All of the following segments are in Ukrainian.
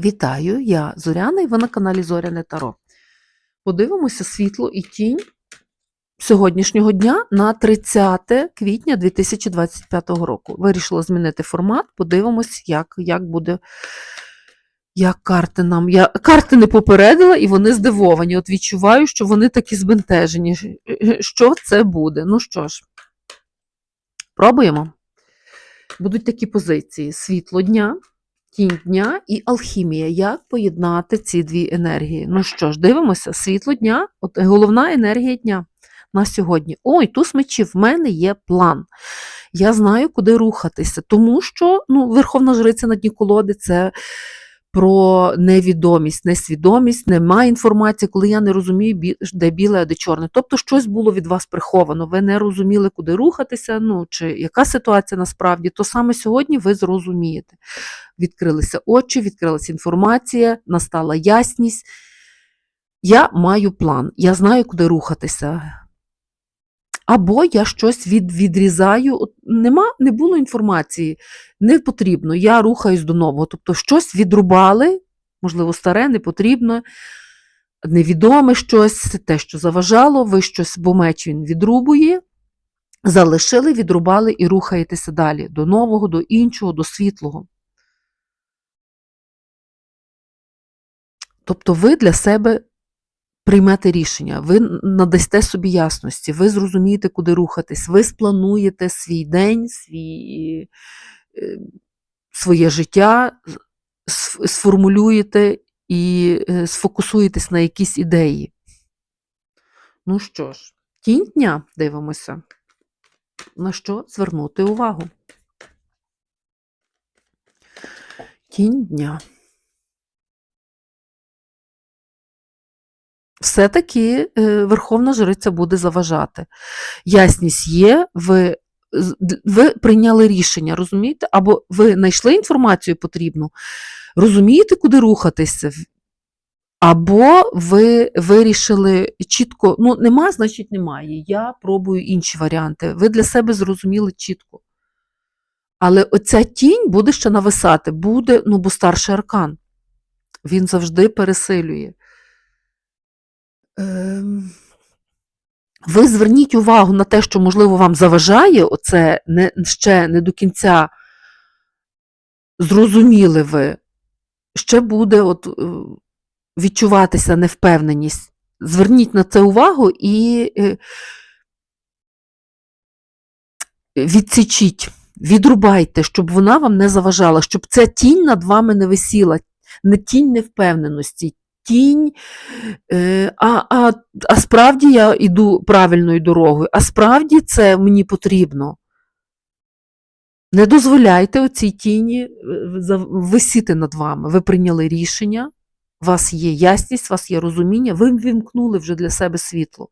Вітаю, я Зоряна і ви на каналі Зоряне Таро. Подивимося світло і тінь сьогоднішнього дня на 30 квітня 2025 року. Вирішила змінити формат, подивимось, як, як буде. Як карти нам. Я карти не попередила, і вони здивовані. От відчуваю, що вони такі збентежені. Що це буде? Ну що ж, пробуємо. Будуть такі позиції: світло дня, тінь дня і алхімія. Як поєднати ці дві енергії? Ну що ж, дивимося, світло дня, от головна енергія дня на сьогодні. Ой, туз мечів, в мене є план. Я знаю, куди рухатися, тому що ну, Верховна Жриця на дні колоди це. Про невідомість, несвідомість, немає інформації, коли я не розумію, де біле, а де чорне. Тобто щось було від вас приховано, ви не розуміли, куди рухатися, ну чи яка ситуація насправді, то саме сьогодні ви зрозумієте. Відкрилися очі, відкрилася інформація, настала ясність. Я маю план, я знаю, куди рухатися. Або я щось від, відрізаю, нема, не було інформації, не потрібно, я рухаюсь до нового. Тобто щось відрубали, можливо, старе, не потрібно, невідоме щось, те, що заважало, ви щось, бо меч він відрубує, залишили, відрубали і рухаєтеся далі до нового, до іншого, до світлого. Тобто ви для себе приймете рішення, ви надасте собі ясності, ви зрозумієте, куди рухатись, ви сплануєте свій день, свій, е, своє життя, сформулюєте і е, сфокусуєтесь на якісь ідеї. Ну що ж, тінь дня дивимося. На що звернути увагу? Тінь дня. Все-таки е, Верховна Жриця буде заважати. Ясність є, ви, ви прийняли рішення, розумієте? Або ви знайшли інформацію потрібну, розумієте, куди рухатися, або ви вирішили чітко, ну, нема, значить немає. Я пробую інші варіанти. Ви для себе зрозуміли чітко. Але оця тінь буде ще нависати, буде, ну, бо старший аркан. Він завжди пересилює. Ем, Ви зверніть увагу на те, що, можливо, вам заважає, оце не, ще не до кінця зрозуміли ви, ще буде от, е, відчуватися невпевненість. Зверніть на це увагу і е, відсічіть, відрубайте, щоб вона вам не заважала, щоб ця тінь над вами не висіла, не тінь невпевненості, тінь, е, а, а, а справді я йду правильною дорогою, а справді це мені потрібно. Не дозволяйте оцій тіні е, висіти над вами. Ви прийняли рішення, у вас є ясність, у вас є розуміння, ви вімкнули вже для себе світло.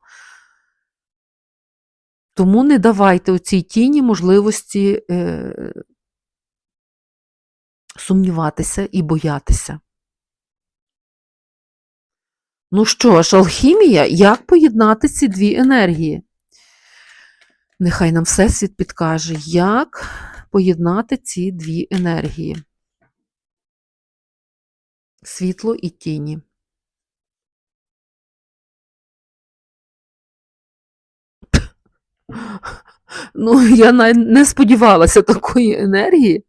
Тому не давайте оцій тіні можливості е, сумніватися і боятися. Ну що ж, алхімія, як поєднати ці дві енергії? Нехай нам Всесвіт підкаже, як поєднати ці дві енергії. Світло і тіні. Ну, я не сподівалася такої енергії.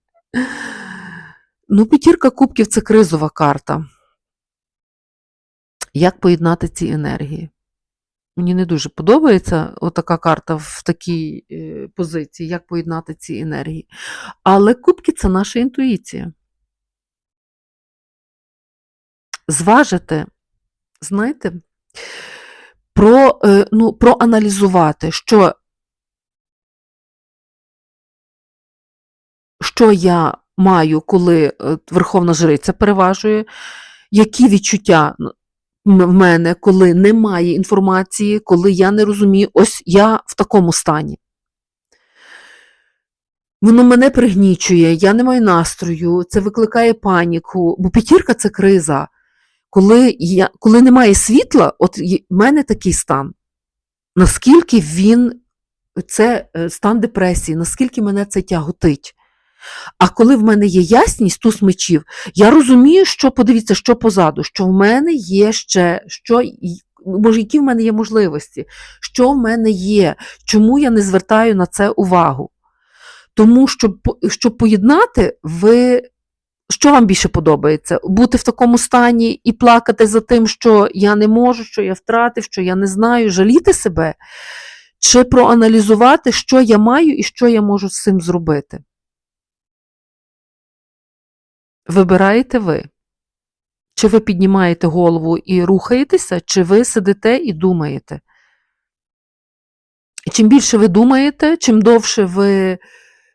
Ну, п'ятірка кубків це кризова карта. Як поєднати ці енергії? Мені не дуже подобається отака карта в такій е, позиції, як поєднати ці енергії. Але кубки це наша інтуїція. Зважити, знаєте, про, е, ну, проаналізувати, що, що я маю, коли Верховна Жриця переважує, які відчуття м- в мене, коли немає інформації, коли я не розумію, ось я в такому стані. Воно мене пригнічує, я не маю настрою, це викликає паніку, бо п'ятірка це криза. Коли, я, коли немає світла, от в мене такий стан. Наскільки він, це е, стан депресії, наскільки мене це тяготить. А коли в мене є ясність, туз мечів, я розумію, що подивіться, що позаду, що в мене є ще, що, може, які в мене є можливості, що в мене є, чому я не звертаю на це увагу. Тому, щоб, щоб поєднати, ви що вам більше подобається? Бути в такому стані і плакати за тим, що я не можу, що я втратив, що я не знаю, жаліти себе, чи проаналізувати, що я маю і що я можу з цим зробити. Вибираєте ви. Чи ви піднімаєте голову і рухаєтеся, чи ви сидите і думаєте. Чим більше ви думаєте, чим довше ви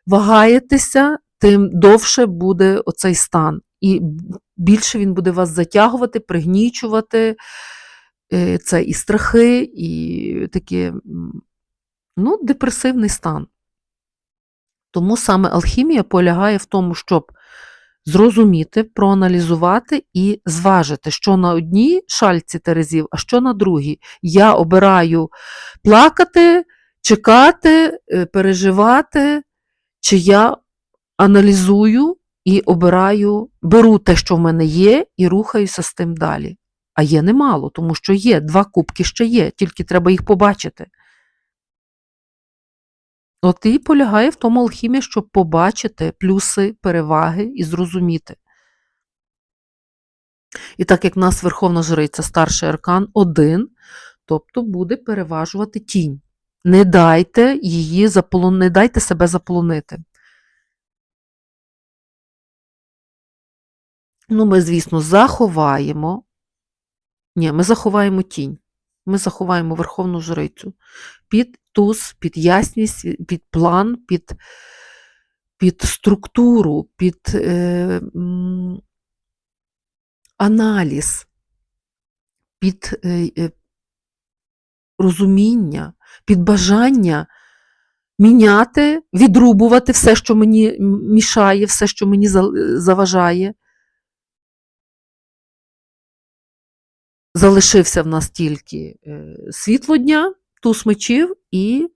вагаєтеся, тим довше буде оцей стан. І більше він буде вас затягувати, пригнічувати. Е, Це і страхи, і такі, ну, депресивний стан. Тому саме алхімія полягає в тому, щоб зрозуміти, проаналізувати і зважити, що на одній шальці терезів, а що на другій. Я обираю плакати, чекати, е, переживати, чи я аналізую і обираю, беру те, що в мене є, і рухаюся з тим далі. А є немало, тому що є, два кубки ще є, тільки треба їх побачити. От і полягає в тому алхімія, щоб побачити плюси, переваги і зрозуміти. І так як в нас Верховна Жриця, старший аркан один, тобто буде переважувати тінь. Не дайте її заполон... не дайте себе заполонити. Ну, ми, звісно, заховаємо. Ні, ми заховаємо тінь. Ми заховаємо Верховну Жрицю під туз, під ясність, під план, під, під структуру, під е, аналіз, під е, е, розуміння, під бажання міняти, відрубувати все, що мені мішає, все, що мені заважає. Залишився в нас тільки е, світло дня, туз мечів і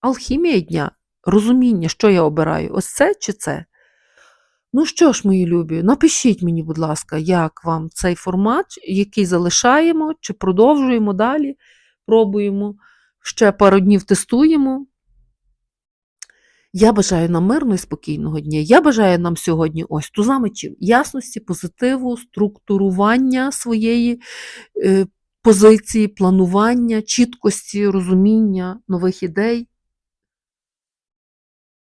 алхімія дня, розуміння, що я обираю, ось це чи це. Ну що ж, мої любі, напишіть мені, будь ласка, як вам цей формат, який залишаємо, чи продовжуємо далі, пробуємо, ще пару днів тестуємо. Я бажаю нам мирного і спокійного дня. Я бажаю нам сьогодні ось туза мечів, ясності, позитиву, структурування своєї е, позиції, планування, чіткості, розуміння нових ідей,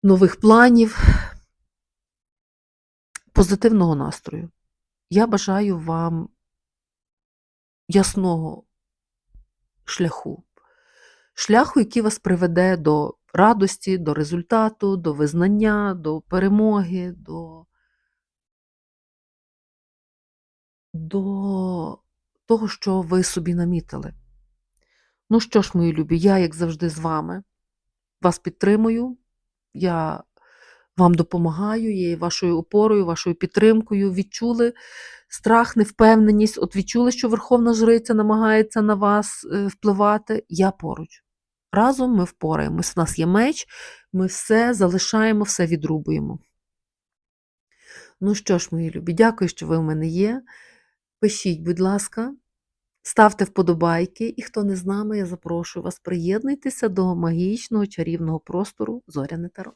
нових планів, позитивного настрою. Я бажаю вам ясного шляху. Шляху, який вас приведе до радості, до результату, до визнання, до перемоги, до, до того, що ви собі намітили. Ну що ж, мої любі, я, як завжди, з вами вас підтримую. Я вам допомагаю, є вашою опорою, вашою підтримкою. Відчули страх, невпевненість, от відчули, що Верховна Жриця намагається на вас е, впливати. Я поруч. Разом ми впораємось. У нас є меч, ми все залишаємо, все відрубуємо. Ну що ж, мої любі, дякую, що ви в мене є. Пишіть, будь ласка, ставте вподобайки, і хто не з нами, я запрошую вас, приєднуйтеся до магічного чарівного простору Зоряне Таро.